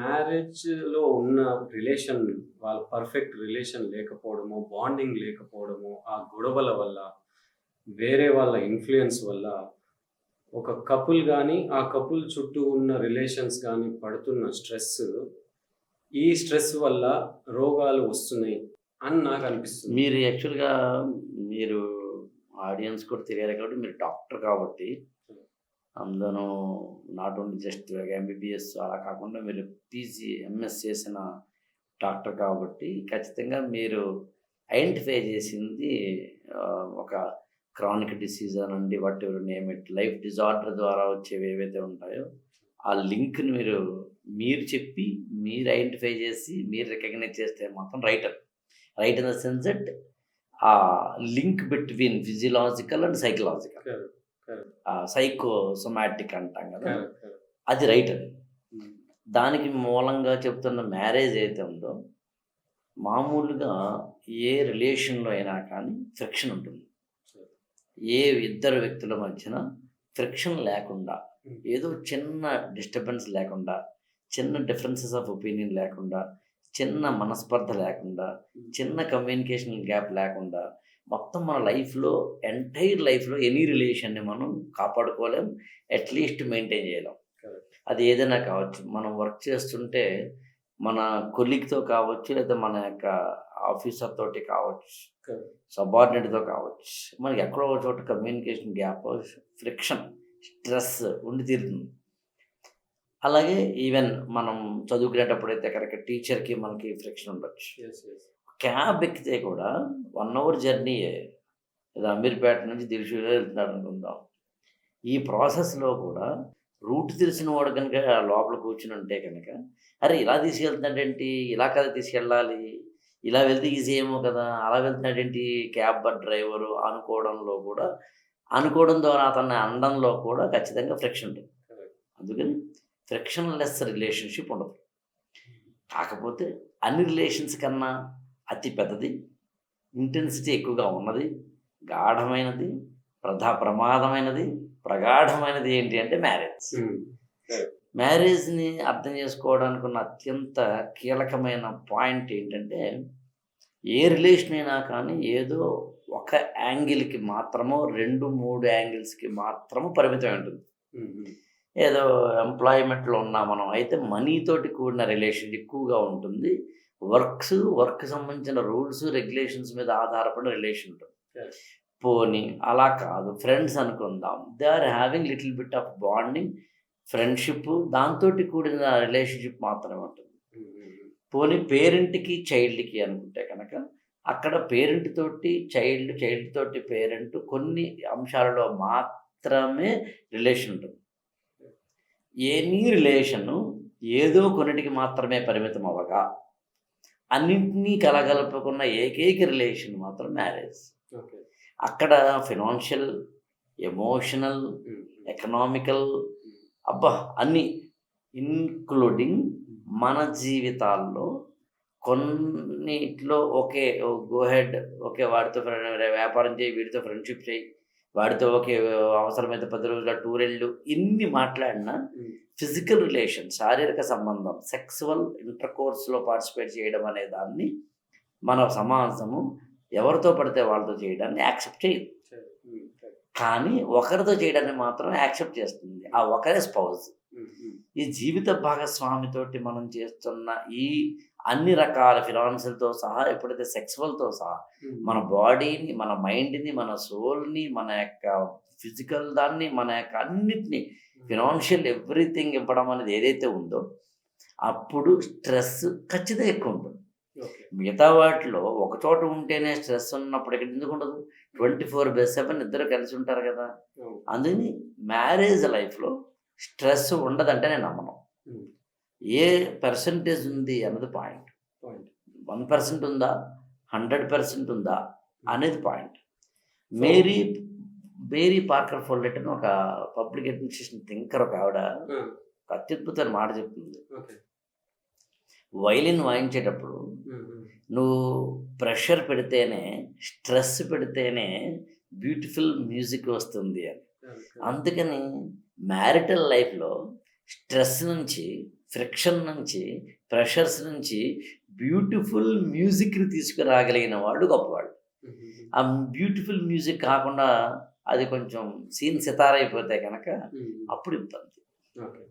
మ్యారేజ్లో ఉన్న రిలేషన్ వాళ్ళ perfect relation లేకపోవడము బాండింగ్ లేకపోవడము ఆ గొడవల వల్ల వేరే వాళ్ళ ఇన్ఫ్లుయెన్స్ వల్ల ఒక కపుల్ కానీ ఆ కపుల్ చుట్టూ ఉన్న రిలేషన్స్ కానీ పడుతున్న స్ట్రెస్ ఈ స్ట్రెస్ వల్ల రోగాలు వస్తున్నాయి అని నాకు అనిపిస్తుంది. మీరు యాక్చువల్గా మీరు ఆడియన్స్ కూడా తెలియాలి కాబట్టి మీరు డాక్టర్ కాబట్టి అందరూ నాట్ ఓన్లీ జస్ట్ ఎంబీబీఎస్ అలా కాకుండా మీరు పీజీ ఎంఎస్ చేసిన డాక్టర్ కాబట్టి ఖచ్చితంగా మీరు ఐడెంటిఫై చేసింది ఒక క్రానిక్ డిసీజ్ అనండి what name it. Life disorder ద్వారా వచ్చేవి ఏవైతే ఉంటాయో ఆ లింక్ని మీరు మీరు చెప్పి మీరు ఐడెంటిఫై చేసి మీరు రికగ్నైజ్ చేస్తే మాత్రం writer. Right in the sense that ఆ link between physiological and psychological. Psychosomatic అంటాం కదా. అది రైట్ అది. దానికి మూలంగా చెప్తున్న మ్యారేజ్ అయితే ఉందో మామూలుగా ఏ రిలేషన్లో అయినా కానీ ఫ్రిక్షన్ ఉంటుంది. ఏ ఇద్దరు వ్యక్తుల మధ్యన ఫ్రిక్షన్ లేకుండా ఏదో చిన్న డిస్టర్బెన్స్ లేకుండా చిన్న డిఫరెన్సెస్ ఆఫ్ ఒపీనియన్ లేకుండా చిన్న మనస్పర్ధ లేకుండా చిన్న కమ్యూనికేషన్ గ్యాప్ లేకుండా మొత్తం మన లైఫ్లో ఎంటైర్ లైఫ్లో ఎనీ రిలేషన్ని మనం కాపాడుకోలేం అట్లీస్ట్ మెయింటైన్ చేయలేం. అది ఏదైనా కావచ్చు మనం వర్క్ చేస్తుంటే మన కొలీగ్తో కావచ్చు లేదా మన యొక్క ఆఫీసర్ తోటి కావచ్చు. సబార్డినేట్తో కావచ్చు మనకి ఎక్కడో ఒక చోట కమ్యూనికేషన్ గ్యాప్ ఫ్రిక్షన్ స్ట్రెస్ ఉండి తీరుతుంది అలాగే ఈవెన్ మనం చదువుకునేటప్పుడు అయితే కనుక టీచర్కి మనకి ఫ్రిక్షన్ ఉండొచ్చు. క్యాబ్ ఎక్కితే కూడా వన్ అవర్ జర్నీయే లేదా అమీర్పేట నుంచి దిల్షుగా వెళ్తున్నాడు అనుకుందాం. ఈ ప్రాసెస్లో కూడా రూట్ తెలిసిన వాడు కనుక లోపల కూర్చుని ఉంటే కనుక అరే ఇలా తీసుకెళ్తున్నాడేంటి ఇలా కదా తీసుకెళ్ళాలి? ఇలా వెళ్తే ఈజీ ఏమో కదా? అలా వెళ్తున్నాడేంటి క్యాబ్ డ్రైవరు అనుకోవడంలో కూడా అనుకోవడం ద్వారా అతన్ని అనడంలో కూడా ఖచ్చితంగా ఫ్రిక్షన్ ఉంటుంది. అందుకని ఫ్రిక్షన్ లెస్ రిలేషన్షిప్ ఉండదు. కాకపోతే అన్ని రిలేషన్స్ కన్నా అతి పెద్దది ఇంటెన్సిటీ ఎక్కువగా ఉన్నది గాఢమైనది ప్రధా ప్రమాదమైనది ప్రగాఢమైనది ఏంటి అంటే మ్యారేజ్ మ్యారేజ్ని అర్థం చేసుకోవడానికి ఉన్న అత్యంత కీలకమైన పాయింట్ ఏంటంటే ఏ రిలేషన్ అయినా కానీ ఏదో ఒక యాంగిల్కి మాత్రమో రెండు మూడు యాంగిల్స్కి మాత్రము పరిమితం ఉంటుంది. ఉమ్. ఏదో ఎంప్లాయ్మెంట్లో ఉన్నా మనం అయితే మనీతోటి కూడిన రిలేషన్ ఎక్కువగా ఉంటుంది. వర్క్స్ వర్క్ సంబంధించిన రూల్స్ రెగ్యులేషన్స్ మీద ఆధారపడిన రిలేషన్ ఉంటుంది. పోనీ అలా కాదు. ఫ్రెండ్స్ అనుకుందాం. They are having little bit of bonding friendship దాంతో కూడిన రిలేషన్షిప్ మాత్రమే ఉంటుంది. ఉమ్. పోనీ పేరెంట్కి చైల్డ్కి అనుకుంటే కనుక అక్కడ పేరెంట్ తోటి చైల్డ్ చైల్డ్ తోటి పేరెంట్ కొన్ని అంశాలలో మాత్రమే రిలేషన్ ఉంటుంది. ఎనీ రిలేషను ఏదో కొన్నిటికి మాత్రమే పరిమితం అవ్వగా అన్నింటినీ కలగలుపుకున్న ఏకైక రిలేషన్ మాత్రం మ్యారేజ్. అక్కడ ఫినాన్షియల్ ఎమోషనల్ ఎకనామికల్ అబ్బా అన్నీ ఇన్క్లూడింగ్ మన జీవితాల్లో కొన్నిట్లో ఒకే గో హెడ్ ఓకే వాడితో ఫ్రెండ్ వ్యాపారం చేయి వీడితో ఫ్రెండ్షిప్ చేయి వాడితో ఒకే అవసరమైతే పది రోజుల టూర్ వెళ్ళు ఇన్ని మాట్లాడినా. ఫిజికల్ రిలేషన్ శారీరక సంబంధం సెక్సువల్ ఇంటర్ కోర్స్లో పార్టిసిపేట్ చేయడం అనే దాన్ని మన సమాజము ఎవరితో పడితే వాళ్ళతో చేయడాన్ని యాక్సెప్ట్ చేయదు. కానీ ఒకరితో చేయడాన్ని మాత్రం యాక్సెప్ట్ చేస్తుంది ఆ ఒకరే స్పౌజ్. ఈ జీవిత భాగస్వామితోటి మనం చేస్తున్న ఈ అన్ని రకాల ఫినాన్షియల్తో సహా ఎప్పుడైతే సెక్సువల్తో సహా. మన బాడీని మన మైండ్ని మన సోల్ని మన యొక్క ఫిజికల్ దాన్ని మన యొక్క అన్నిటినీ ఫినాన్షియల్ ఎవ్రీథింగ్ ఇవ్వడం అనేది ఏదైతే ఉందో అప్పుడు స్ట్రెస్ ఖచ్చితంగా ఎక్కువ ఉంటుంది. మిగతా వాటిలో ఒక చోట ఉంటేనే స్ట్రెస్ ఉన్నప్పుడు ఇక్కడ ఎందుకు ఉండదు ట్వంటీ ఫోర్ బై సెవెన్ ఇద్దరు కలిసి ఉంటారు కదా. అందుకని మ్యారేజ్ లైఫ్లో స్ట్రెస్ ఉండదంటే నేను నమ్మను ఏ పర్సంటేజ్ ఉంది అన్నది పాయింట్. వన్ పర్సెంట్ ఉందా హండ్రెడ్ పర్సెంట్ ఉందా అనేది point Mary Mary Parker Follett అని ఒక పబ్లిక్ అడ్మినిస్ట్రేషన్ థింకర్ ఒక ఆవిడ ఒక అత్యద్భుతమైన మాట చెప్తుంది. వైలిన్ వాయించేటప్పుడు ఉమ్. నువ్వు ప్రెషర్ పెడితేనే స్ట్రెస్ పెడితేనే బ్యూటిఫుల్ మ్యూజిక్ వస్తుంది అని. అందుకని మ్యారిటల్ లైఫ్లో స్ట్రెస్ నుంచి ఫ్రిక్షన్ నుంచి ప్రెషర్స్ నుంచి బ్యూటిఫుల్ మ్యూజిక్ని తీసుకురాగలిగిన వాడు గొప్పవాడు. ఆ బ్యూటిఫుల్ మ్యూజిక్ కాకుండా అది కొంచెం సీన్ సితార అయిపోతే కనుక అప్పుడు ఇబ్బంది ఓకే.